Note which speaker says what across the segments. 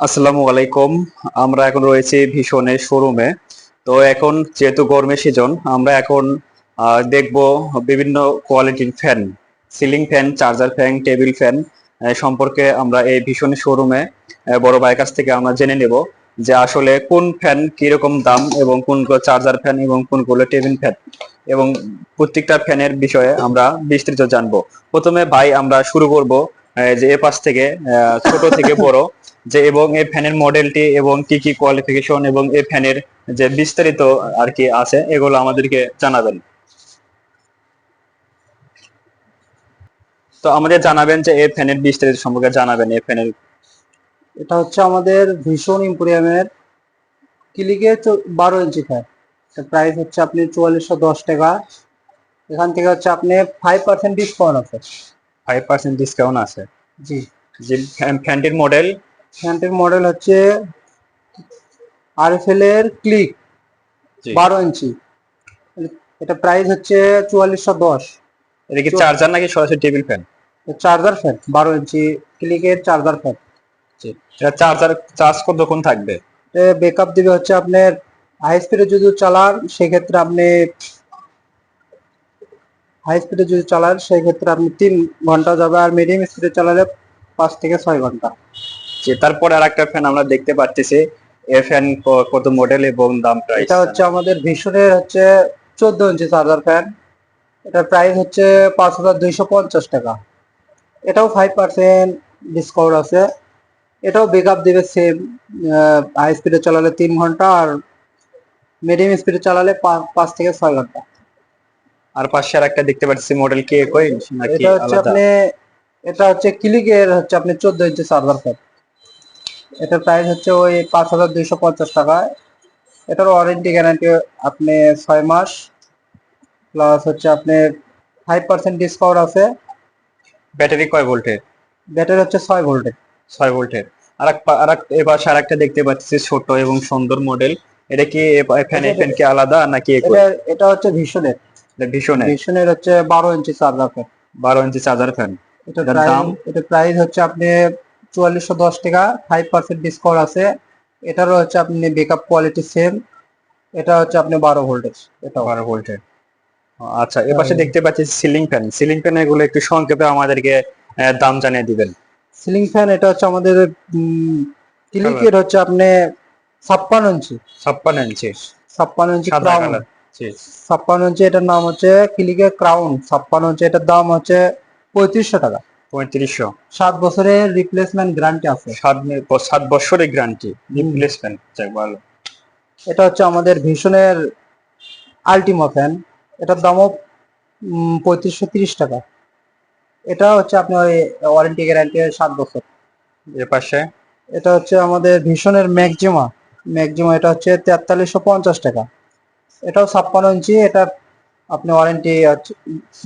Speaker 1: আসসালামু আলাইকুম। আমরা এখন রয়েছি ভীষণের শোরুমে তো এখন যেহেতু গরমের সিজন আমরা এখন দেখব বিভিন্ন কোয়ালিটির fan ceiling fan charger fan table fan সম্পর্কে আমরা এই ভীষণের শোরুমে বড় ভাইয়ের কাছ থেকে আমরা জেনে নেব যে আসলে কোন ফ্যান কীরকম দাম এবং কোনগুলো চার্জার ফ্যান এবং কোনগুলো টেবিল ফ্যান এবং প্রত্যেকটা ফ্যানের বিষয়ে আমরা বিস্তারিত জানব। প্রথমে ভাই, আমরা শুরু করব যে এ পাশ থেকে ছোট থেকে বড়। যে এবং এই ফ্যানের মডেলটি এবং কি কি কোয়ালিফিকেশন এবং এই ফ্যানের যে বিস্তারিত আর কি আছে এগুলো আমাদেরকে জানাবেন। তো আমাদের জানাবেন যে এই ফ্যানের বিস্তারিত সম্পর্কে জানাবেন এই ফ্যানের
Speaker 2: এটা হচ্ছে আমাদের ভীষণ ইম্পোরিয়ামের ক্লিকে বারো ইঞ্চি ফ্যান প্রাইস হচ্ছে আপনি চুয়াল্লিশশো দশ টাকা। এখান থেকে হচ্ছে আপনি ফাইভ পার্সেন্ট ডিসকাউন্ট আছে।
Speaker 1: ফাইভ পার্সেন্ট ডিসকাউন্ট আছে।
Speaker 2: জি।
Speaker 1: যে ফ্যানটির মডেল
Speaker 2: ফ্যানটির মডেল হচ্ছে আরএফএল এর ক্লিক বারো ইঞ্চি। এটা প্রাইস হচ্ছে চুয়াল্লিশশো দশ।
Speaker 1: এটা কি চার্জার নাকি সরাসরি টেবিল ফ্যান
Speaker 2: চার্জার ফ্যান বারো ইঞ্চি ক্লিকের চার্জার ফ্যান
Speaker 1: এটা চার্জার চার্জ কতক্ষণ থাকবে?
Speaker 2: ব্যাকআপ দিবে হচ্ছে আপনার হাই স্পিডে যদি চালান সেক্ষেত্রে আপনি হাই স্পিডে যদি চালান সেক্ষেত্রে আপনি তিন ঘণ্টা যাবে আর মিডিয়াম স্পিডে চালালে পাঁচ থেকে ছয় ঘণ্টা।
Speaker 1: যে তারপরে আর একটা ফ্যান আমরা দেখতে পাচ্ছি এ ফ্যান কত মডেল এবং দাম প্রাইস
Speaker 2: এটা হচ্ছে আমাদের ভীষণের হচ্ছে চোদ্দ ইঞ্চি চার্জার ফ্যান এটার প্রাইস হচ্ছে পাঁচ হাজার দুইশো পঞ্চাশ টাকা। এটাও ফাইভ পার্সেন্ট ডিসকাউন্ট আছে। এটাও ব্যাকআপ দিবে সেম হাই স্পিডে চালালে তিন ঘণ্টা আর মিডিয়াম স্পিডে চালালে পাঁচ থেকে ছয় ঘণ্টা।
Speaker 1: আর পাশে আর একটা দেখতে পাচ্ছি মডেল কে কই
Speaker 2: এটা হচ্ছে আপনি এটা হচ্ছে ক্লিকের হচ্ছে আপনি চোদ্দ ইঞ্চি সার্ভার ফ্যান এটার প্রাইস হচ্ছে ওই পাঁচ হাজার দুইশো পঞ্চাশ টাকা। এটার ওয়ারেন্টি গ্যারান্টি আপনি ছয় মাস প্লাস হচ্ছে আপনি ফাইভ পার্সেন্ট ডিসকাউন্ট আছে।
Speaker 1: ব্যাটারি কয় ভোল্টের
Speaker 2: ব্যাটারি হচ্ছে ছয় ভোল্টের
Speaker 1: ছয় ভোল্টের আর এক আর এক এবার আর একটা দেখতে পাচ্ছি ছোট এবং সুন্দর মডেল এটা কি ফ্যান ফ্যান কি আলাদা নাকি
Speaker 2: এটা এটা হচ্ছে ভীষণের
Speaker 1: ভীষণ
Speaker 2: ভীষণের হচ্ছে বারো ইঞ্চি চার্জার ফ্যান
Speaker 1: বারো ইঞ্চি চার্জার ফ্যান
Speaker 2: এটা
Speaker 1: এটার দাম?
Speaker 2: এটা প্রাইস হচ্ছে আপনি চুয়াল্লিশশো দশ টাকা ফাইভ পার্সেন্ট ডিসকাউন্ট আছে। এটারও হচ্ছে আপনি বেকআপ কোয়ালিটি সেম এটা হচ্ছে আপনি বারো ভোল্টের এটা
Speaker 1: বারো ভোল্টের আচ্ছা এ পাশে
Speaker 2: হ্যাঁ।
Speaker 1: দেখতে পাচ্ছি সিলিং ফ্যান সিলিং ফ্যান এগুলো একটু সংক্ষেপে আমাদেরকে দাম জানিয়ে দিবেন।
Speaker 2: সিলিং ফ্যান এটা হচ্ছে আমাদের ক্লিকের হচ্ছে আপনি ছাপ্পান্ন ইঞ্চি
Speaker 1: ছাপ্পান্ন ইঞ্চি
Speaker 2: ছাপ্পান্ন ইঞ্চি ক্রাউন ছাপ্পান্ন ইঞ্চি এটার নাম হচ্ছে ক্লিকের ক্রাউন ছাপ্পান্ন ইঞ্চি এটার দাম হচ্ছে পঁয়ত্রিশশো টাকা।
Speaker 1: পঁয়ত্রিশশো।
Speaker 2: সাত বছরের রিপ্লেসমেন্ট গ্যারান্টি আছে।
Speaker 1: সাত সাত বছরের গ্যারান্টি রিপ্লেসমেন্ট যাক ভালো।
Speaker 2: এটা হচ্ছে আমাদের ভীষণের আলটিমা ফ্যান এটার দামও পঁয়ত্রিশশো তিরিশ টাকা। এটা হচ্ছে আপনার ওয়ারেন্টি গ্যারান্টি সাত বছর।
Speaker 1: এ পাশে?
Speaker 2: এটা হচ্ছে আমাদের ভীষণের ম্যাক্সিমা। ম্যাক্সিমা এটা হচ্ছে তেতাল্লিশশো পঞ্চাশ টাকা। এটাও ছাপ্পান্ন ইঞ্চি এটা আপনি ওয়ারেন্টি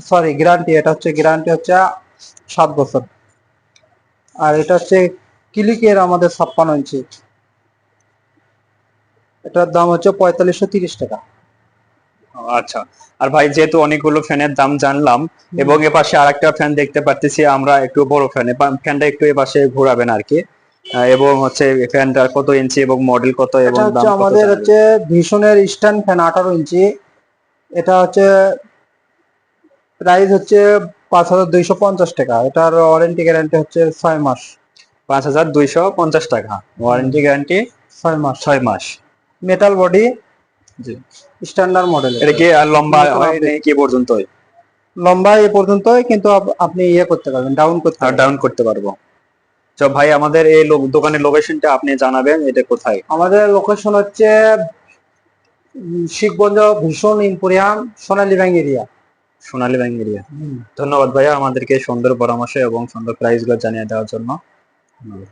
Speaker 2: সরি গ্যারান্টি এটা হচ্ছে গ্যারান্টি হচ্ছে সাত বছর। আর এটা হচ্ছে ক্লিকের আমাদের ছাপ্পান্ন ইঞ্চি এটার দাম হচ্ছে পঁয়তাল্লিশশো তিরিশ টাকা।
Speaker 1: আচ্ছা আর ভাই যেহেতু অনেকগুলো ফ্যানের দাম জানলাম এবং এ পাশে আরেকটা ফ্যান দেখতে পাচ্ছি আমরা একটু বড় ফ্যান ফ্যানটা একটু এ পাশে ঘোরাবেন আর কি এবং হচ্ছে ফ্যানটার কত ইঞ্চি এবং মডেল কত এবং দাম কত
Speaker 2: আমাদের হচ্ছে ভীষণের স্ট্যান্ড ফ্যান আঠারো ইঞ্চি এটা হচ্ছে প্রাইস হচ্ছে পাঁচ হাজার দুইশো পঞ্চাশ টাকা। এটার ওয়ারেন্টি গ্যারান্টি হচ্ছে ছয় মাস।
Speaker 1: পাঁচ হাজার দুইশো পঞ্চাশ টাকা। ওয়ারেন্টি গ্যারান্টি
Speaker 2: ছয় মাস।
Speaker 1: ছয় মাস।
Speaker 2: মেটাল বডি
Speaker 1: জি।
Speaker 2: স্ট্যান্ডার্ড মডেল
Speaker 1: এটা কি আর লম্বা হয় কি পর্যন্তই?
Speaker 2: লম্বা এ পর্যন্তই কিন্তু আপনি ইয়ে করতে পারবেন ডাউন করতে
Speaker 1: আর ডাউন করতে পারব। তো ভাই আমাদের এই দোকানের লোকেশনটা আপনি জানাবেন এটা কোথায়?
Speaker 2: আমাদের লোকেশন হচ্ছে শিবগঞ্জ ভীষণ emporium Sonali bank area.
Speaker 1: Sonali bank area ধন্যবাদ ভাইয়া আমাদেরকে সুন্দর পরামর্শ এবং সুন্দর প্রাইসগুলো জানিয়ে দেওয়ার জন্য। ধন্যবাদ।